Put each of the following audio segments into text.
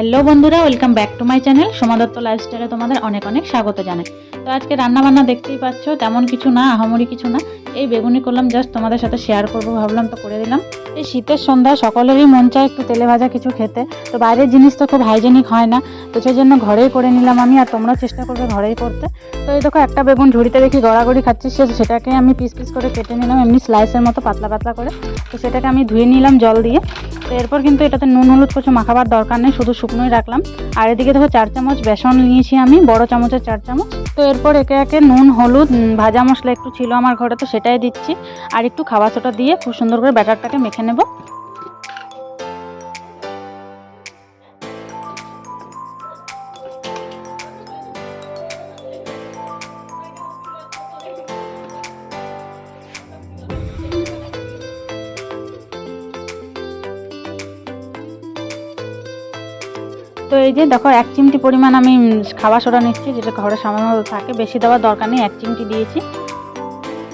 Hello বন্ধুরা, welcome back to my channel. Samadatta লাইফস্টাইলে তোমাদের অনেক অনেক স্বাগত জানাই। তো আজকে রান্না বান্না দেখতেই পাচ্ছ, তেমন কিছু না, আহামরি কিছু না। এই বেগুনি করলাম, জাস্ট তোমাদের সাথে শেয়ার করব, ভাবলাম তো করে দিলাম। এই শীতের সন্ধ্যা, সকলেরই মন চায় একটু তেলে ভাজা কিছু খেতে। তো বাইরের জিনিস তো খুব হাইজেনিক হয় না, তো সেই জন্য ঘরেই করে নিলাম আমি, আর তোমরাও চেষ্টা করবে ঘরেই করতে। তো এই দেখো, একটা বেগুন ঝুড়িতে দেখি গড়াগড়ি খাচ্ছি সে, সেটাকে আমি পিস পিস করে কেটে নিলাম, এমনি স্লাইসের মতো পাতলা পাতলা করে। তো সেটাকে আমি ধুয়ে নিলাম জল দিয়ে। তো এরপর কিন্তু এটাতে নুন, হলুদ কিছু মাখাবার দরকার নেই, শুধু শুকনোই রাখলাম। আর এদিকে দেখো চার চামচ বেসন নিয়েছি আমি, বড় চামচের চার চামচ। তো এরপর একে একে নুন, হলুদ ভাজা মশলা একটু ছিল আমার ঘরে, তো সেটাই দিচ্ছি। আর একটু খাওয়া সোটা দিয়ে খুব সুন্দর করে ব্যাটারটাকে মেখে নেব। তো এই যে দেখো, এক চিমটি পরিমাণ আমি খাওয়া সোডা নিচ্ছি, যেটা ঘরে সামান্য থাকে। বেশি দেওয়ার দরকার নেই, এক চিমটি দিয়েছি।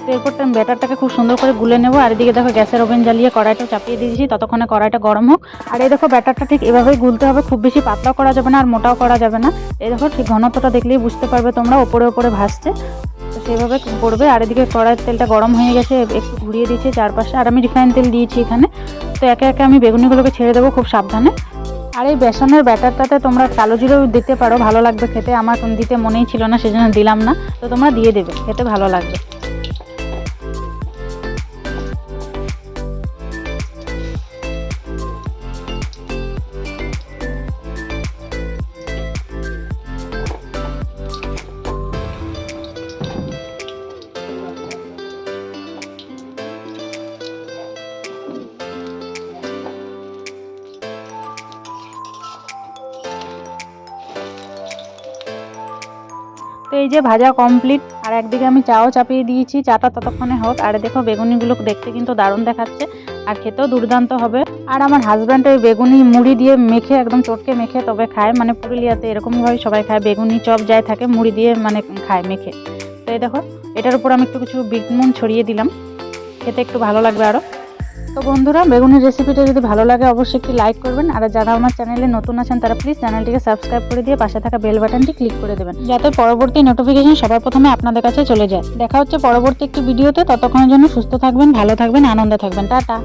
তো এরপর আমি ব্যাটারটাকে খুব সুন্দর করে গুলে নেব। আর এদিকে দেখো, গ্যাসের ওভেন জ্বালিয়ে কড়াইটা চাপিয়ে দিয়েছি। ততক্ষণে কড়াইটা গরম হোক। আর এই দেখো, ব্যাটারটা ঠিক এভাবেই গুলতে হবে। খুব বেশি পাতলাও করা যাবে না, আর মোটাও করা যাবে না। এই দেখো, ঠিক ঘনত্বটা দেখলেই বুঝতে পারবে তোমরা, ওপরে ওপরে ভাসছে। তো সেভাবে করবে। আর এদিকে কড়াইয়ের তেলটা গরম হয়ে গেছে, একটু ঘুরিয়ে দিয়েছি চারপাশে। আর আমি রিফাইন তেল দিয়েছি এখানে। তো একে একে আমি বেগুনিগুলোকে ছেড়ে দেবো খুব সাবধানে। আর এই বেসনের ব্যাটারটাতে তোমরা কালো জিরেও দিতে পারো, ভালো লাগবে খেতে। আমার দিতে মনেই ছিল না, সেজন্য দিলাম না। তো তোমরা দিয়ে দেবে, খেতে ভালো লাগবে। তো এই যে ভাজা কমপ্লিট আর একদিকে আমি চাও চাপিয়ে দিয়েছি, চাটা ততক্ষণে হোক। আর দেখো বেগুনিগুলো দেখতে কিন্তু দারুণ দেখাচ্ছে, আর খেতেও দুর্দান্ত হবে। আর আমার হাজব্যান্ড ওই বেগুনি মুড়ি দিয়ে মেখে, একদম চটকে মেখে তবে খায়। মানে পুরুলিয়াতে এরকমভাবে সবাই খায়, বেগুনি চপ যাই থাকে, মুড়ি দিয়ে মানে খায় মেখে। তো এই দেখো, এটার উপর আমি একটু কিছু বিট ছড়িয়ে দিলাম। খেতে একটু ভালো লাগবে আরও তো বন্ধুরা, বেগুনের রেসিপিটা যদি ভালো লাগে, অবশ্যই একটি লাইক করবেন। আর যারা আমার চ্যানেলে নতুন আছেন, তারা প্লিজ চ্যানেলটিকে সাবস্ক্রাইব করে দিয়ে পাশে থাকা বেল বাটনটি ক্লিক করে দেবেন, যাতে পরবর্তী নোটিফিকেশন সবার প্রথমে আপনাদের কাছে চলে যায়। দেখা হচ্ছে পরবর্তী একটি ভিডিওতে ততক্ষণের জন্য সুস্থ থাকবেন, ভালো থাকবেন, আনন্দে থাকবেন। টাটা।